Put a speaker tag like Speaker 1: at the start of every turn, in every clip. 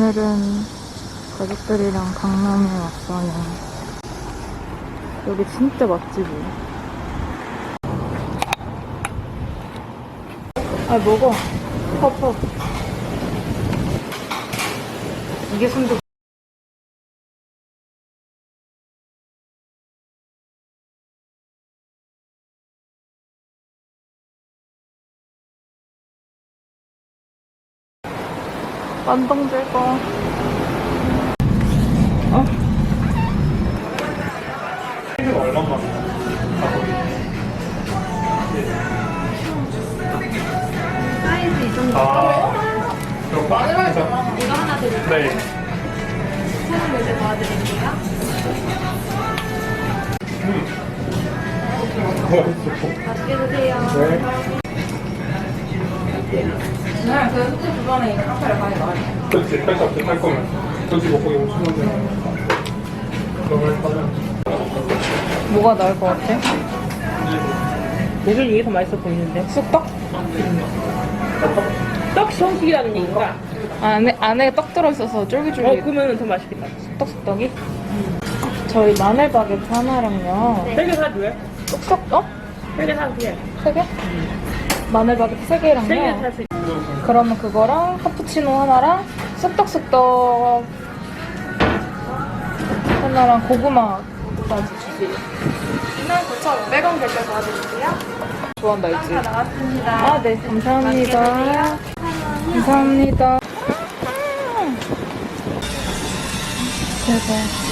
Speaker 1: 오늘은 가족들이랑 강남에 왔어요. 여기 진짜 맛집이에요. 아, 먹어. 퍼퍼. 이게 순두. 완동 제거. 어?
Speaker 2: 사이즈 이 정도.
Speaker 3: 아, 그럼
Speaker 2: 이거 하나 드릴게요.
Speaker 3: 네.
Speaker 2: 손을 이제 도와드릴게요. 맛있게 드세요.
Speaker 3: 네.
Speaker 1: 그냥 그 숙제 주변에 있는 카페를 많이.
Speaker 3: 그렇지, 거면. 그렇지, 먹고 이거. 그걸 하면.
Speaker 1: 뭐가 나을 것 같아?
Speaker 4: 목요일 이게 더 맛있어 보이는데
Speaker 1: 쑥떡?
Speaker 4: 떡 시원식이라는 얘기인가?
Speaker 1: 안에, 안에 떡 들어있어서
Speaker 4: 어
Speaker 1: 쫄깃쫄깃
Speaker 4: 그러면 더 맛있겠다
Speaker 1: 쑥떡쑥떡이? 저희 마늘 바게트 하나랑요.
Speaker 4: 세개 사줘요?
Speaker 1: 쑥떡, 어?
Speaker 4: 세개 사주세요
Speaker 1: 세 개? 마늘 바게트 세 개랑요.
Speaker 4: 세개 사주세요
Speaker 1: 그러면 그거랑 카푸치노 하나랑 쑥떡쑥떡 하나랑 고구마까지 주세요.
Speaker 2: 2,500원 결제 도와드릴게요.
Speaker 1: 좋아한다 했지?
Speaker 2: 다 나왔습니다.
Speaker 1: 아, 네. 감사합니다. 감사합니다. 대박.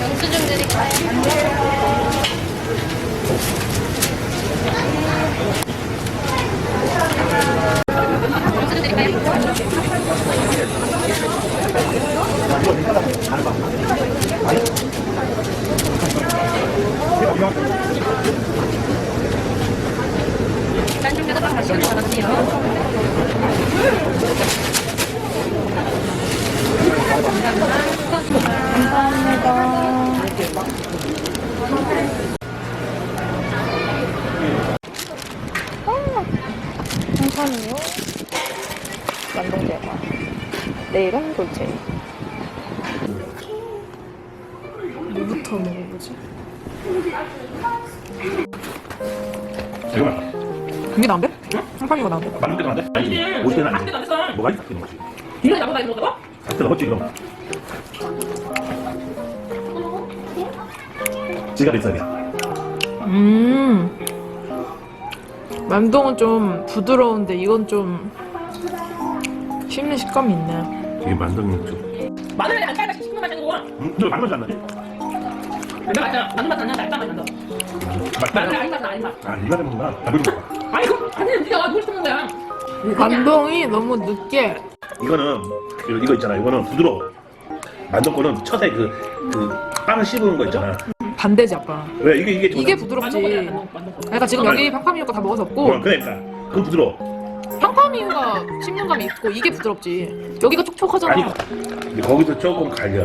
Speaker 2: 영수증 드릴까요? 영수증 드릴까요? 짠좀 뜯어서 다시 받았어요.
Speaker 1: 감사합니다. 한산이요. 만동대가. 내일은 돌체. 뭐부터 먹어보지?
Speaker 5: 잠깐만.
Speaker 1: 그게 나은데? 한판이가 나은데?
Speaker 5: 안 돼? 아니지. 50대는 아니지. 뭐가 있어? 그런 거지.
Speaker 4: 이거 나보다 이거 먹어?
Speaker 5: 40 대 넘었지, 그럼. 지갑 있어야 돼.
Speaker 1: 음. 만동은 좀 부드러운데 이건 좀 씹는 식감이 있네.
Speaker 5: 이게 좀.
Speaker 4: 마늘에 안 깔다 시키는 맛이 아니고
Speaker 5: 음, 저 만두지 않나?
Speaker 4: 내가 맞아 마늘 맛은 안 나는데 알짜 맛이 난다 마늘 아닌 맛은 아닌 맛
Speaker 5: 아, 이거 먹나? 아, 그리고 봐.
Speaker 4: 아니 그 아니 네가 누굴 쓰는 거야
Speaker 1: 만동이 너무 늦게
Speaker 5: 이거는, 그, 이거 있잖아. 이거는 부드러워. 만두 거는 첫에 그, 그, 빵을 씹은 거 있잖아.
Speaker 1: 반대지 아빠.
Speaker 5: 왜? 이게, 이게.
Speaker 1: 이게 부드럽지. 그러니까 지금 여기 팡파미유 거다 먹어서 없고
Speaker 5: 어, 그러니까. 그건 부드러워.
Speaker 1: 팡파미유가 씹는 감이 있고 이게 부드럽지. 여기가 촉촉하잖아.
Speaker 5: 아니, 근데 거기서 조금 갈려.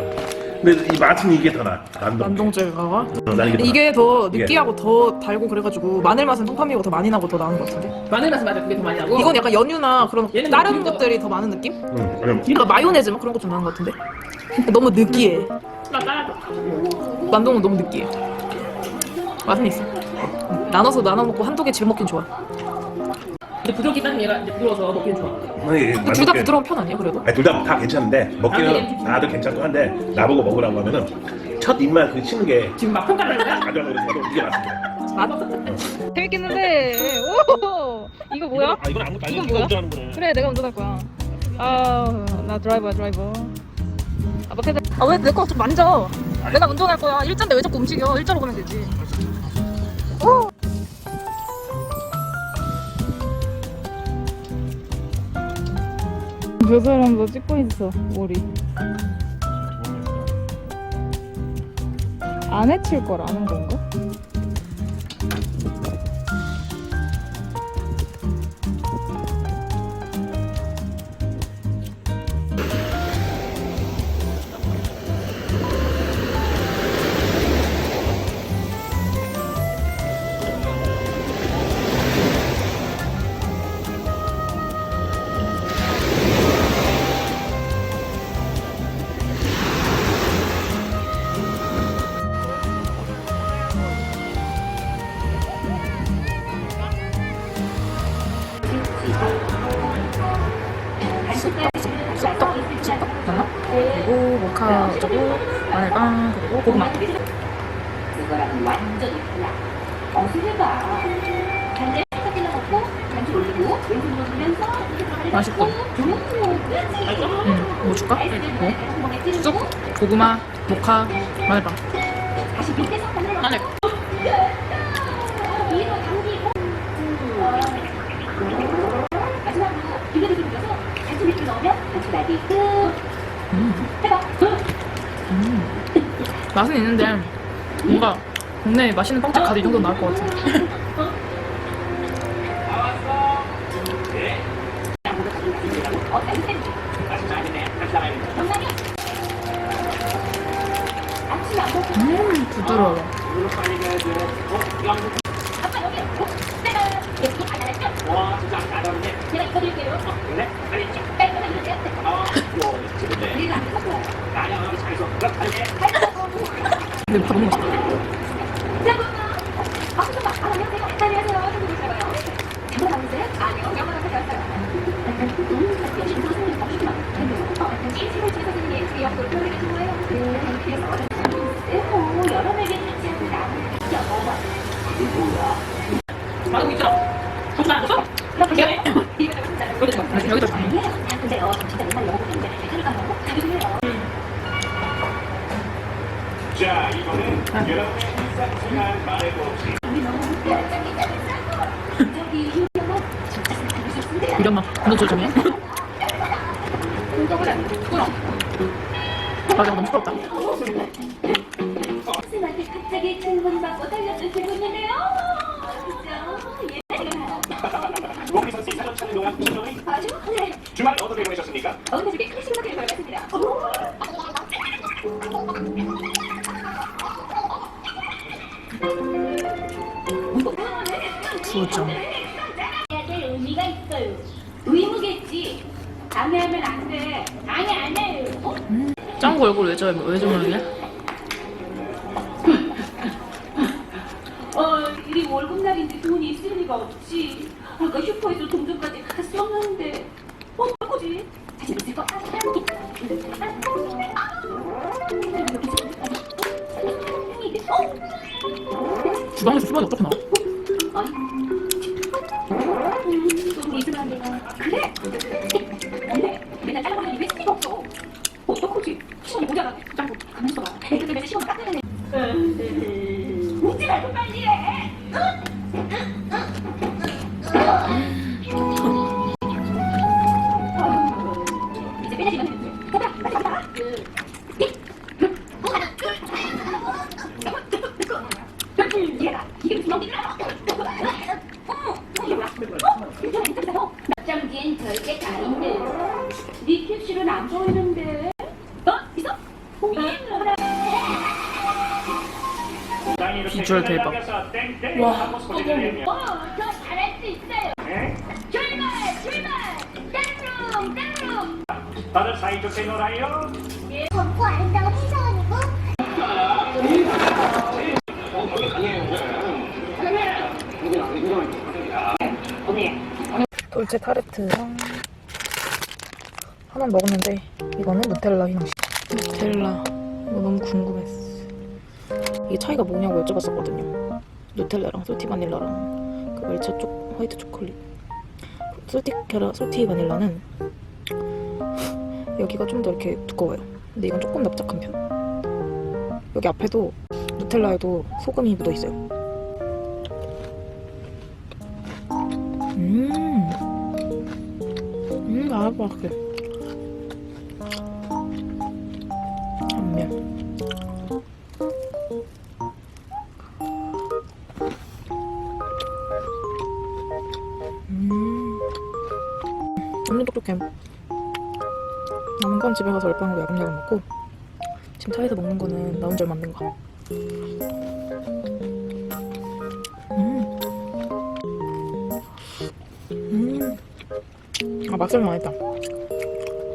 Speaker 5: 근데 이 맛은 이게 더 나아. 만두.
Speaker 1: 만동제가가.
Speaker 5: 어, 난 이게 더
Speaker 1: 이게 더
Speaker 5: 이게.
Speaker 1: 느끼하고 더 달고 그래가지고 마늘 맛은 팡파미유가 더 많이 나고 더 나은 것 같은데.
Speaker 4: 마늘 맛은 맞아 그게 더 많이 나고
Speaker 1: 이건 약간 연유나 그런
Speaker 4: 얘는
Speaker 1: 다른 것들이 더 많은 느낌?
Speaker 5: 나. 응,
Speaker 1: 그러니까 마요네즈 막 그런 거좀 나은 것 같은데. 너무 느끼해.
Speaker 4: 나
Speaker 1: 만동은 너무 느끼해. 맛은 있어. 나눠서 나눠 먹고 한두 개집 먹긴 좋아.
Speaker 4: 근데 부드럽게 따는 얘가 이제 부드러워서 먹기는 좋아
Speaker 5: 아니,
Speaker 1: 둘다 부드러운 편 아니에요, 그래도?
Speaker 5: 아니 둘다 다 괜찮은데
Speaker 4: 아,
Speaker 5: 먹기는
Speaker 4: 네.
Speaker 5: 다들 괜찮고 한데 나보고 먹으라고 하면은 첫 입만 그 치는 게
Speaker 4: 지금 막 평가를 하는 거야?
Speaker 5: 가져가고 그래서 이게 맛있어.
Speaker 1: 맛? 재밌겠는데. 오! 이거 뭐야?
Speaker 5: 아 이건 아무것도
Speaker 1: 이건 뭐야?
Speaker 5: 운전하는 거네.
Speaker 1: 그래, 내가 운전할 거야. 아, 나 드라이버야, 드라이버. 아빠 패드. 아, 왜 내 거 좀 만져? 내가 운전할 거야. 일자인데 왜 자꾸 움직여? 일자로 가면 되지. 저 사람도 찍고 있어, 머리. 안 해칠 거라는 건가? 모카 어쩌고 마늘빵 그리고 고구마
Speaker 2: 그거랑 완전히 달라. 어수해봐. 반대 섞어질러 먹고 반지 올리고 왼손
Speaker 1: 맛있다.
Speaker 2: 음,
Speaker 1: 응, 뭐 줄까? 뭐?
Speaker 2: 쑥.
Speaker 1: 쑥, 고구마, 모카, 마늘빵
Speaker 2: 다시 밑에서 하늘
Speaker 1: 마늘
Speaker 2: 마지막으로 비벼서 비벼서 반지 밑에 넣으면 반지 날이 끝. 해봐.
Speaker 1: 맛은 있는데 뭔가 국내에 맛있는 빵집 가도 이 정도 나올 것 같아. 음 부드러워 근데 너무 맛있다
Speaker 2: 잠깐만 아무도 막 안녕하세요 안녕하세요 하고 계셔요 잠깐 나오세요? 아니요 영어로 하셨어요 음, 역시 교수님 없으시면 어, 일찍을 제가 선생님 그 역도를 표현해 거예요 네, 그래서 어렵고 여러 명이 같이 하고 나는 영어가
Speaker 4: 말하고 있잖아. 정신 안 줬어?
Speaker 2: 미안해 이거 좀 잘해
Speaker 1: 여기다 줘 여기다 줘
Speaker 2: 아니에요. 근데요, 진짜 맨날 영어 보는데 하니까요. 자기도 해요.
Speaker 6: 자, 이번엔 여러분의 일상생활
Speaker 2: 싶은데
Speaker 1: 이런 맛너 조정해
Speaker 2: 공격을 안 해. 그럼
Speaker 1: 맞아 너무
Speaker 2: 갑자기 질문 받고 기분이네요. 그죠? 예.
Speaker 6: 사전 동안
Speaker 2: 네.
Speaker 6: 주말 어떻게 보내셨습니까?
Speaker 2: 어머니께 큰 시간을 벌였습니다.
Speaker 1: 얼굴 왜 저래? 왜 저러냐
Speaker 2: 어, 이 월급날인데 돈이 있을 리가 없지. 아까 슈퍼에서 동
Speaker 1: 비주얼 대박.
Speaker 6: 와.
Speaker 2: 어, 저 잘할 수 있어요. 출발, 출발. 땡룸, 땡룸.
Speaker 6: 다들 사이좋게 놀아요.
Speaker 2: 검고 아름다운 해사원이고.
Speaker 1: 돌체 타르트랑 하나 먹었는데 이거는 누텔라 휘낭시 누텔라 이거 너무 궁금했어 이게 차이가 뭐냐고 여쭤봤었거든요. 누텔라랑 솔티 바닐라랑 그 말차 쪽 화이트 초콜릿. 솔티 캐라 솔티 바닐라는 여기가 좀 더 이렇게 두꺼워요. 근데 이건 조금 납작한 편. 여기 앞에도 누텔라에도 소금이 묻어 있어요. 음. 음, 아삭아삭해. 집에 가서 얼빵으로 야금야금 먹고, 지금 차에서 먹는 거는 나 혼자 만든 거. 음. 음. 아 맛있는 맛있다.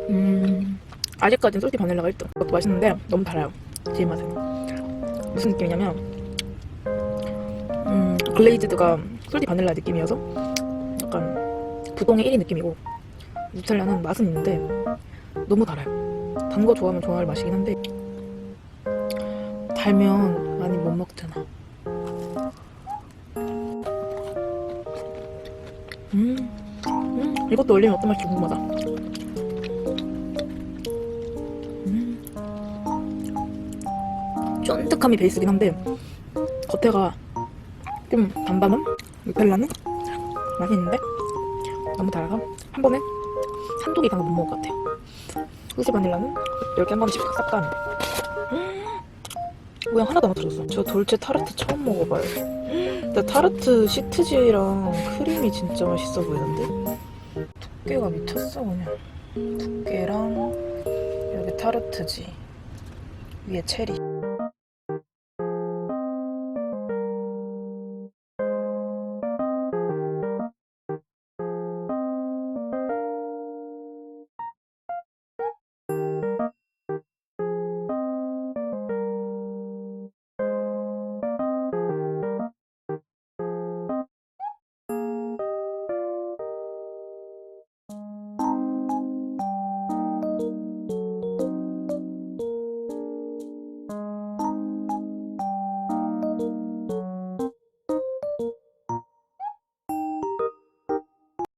Speaker 1: 음 아직까지는 솔티 바닐라가 1등. 그것도 맛있는데 너무 달아요. 제 맛은. 무슨 느낌이냐면 음 글레이즈드가 솔티 바닐라 느낌이어서 약간 부동의 1위 느낌이고 누텔라는 맛은 있는데 너무 달아요. 단 거 좋아하면 좋아할 맛이긴 한데 달면 많이 못 먹잖아. 음, 음 이것도 올리면 어떤 맛일지 궁금하다. 음, 쫀득함이 베이스긴 한데 겉에가 좀 단단한 누텔라는 맛있는데 너무 달아서 한 번에 한두 개 이상은 못 먹을 것 같아요. 후시 바닐라는 10개 한 번씩 싹 다. 음, 모양 하나도 안 맞춰졌어. 저 돌체 타르트 처음 먹어봐요. 근데 타르트 시트지랑 크림이 진짜 맛있어 보이는데? 두께가 미쳤어 그냥. 두께랑 여기 타르트지 위에 체리.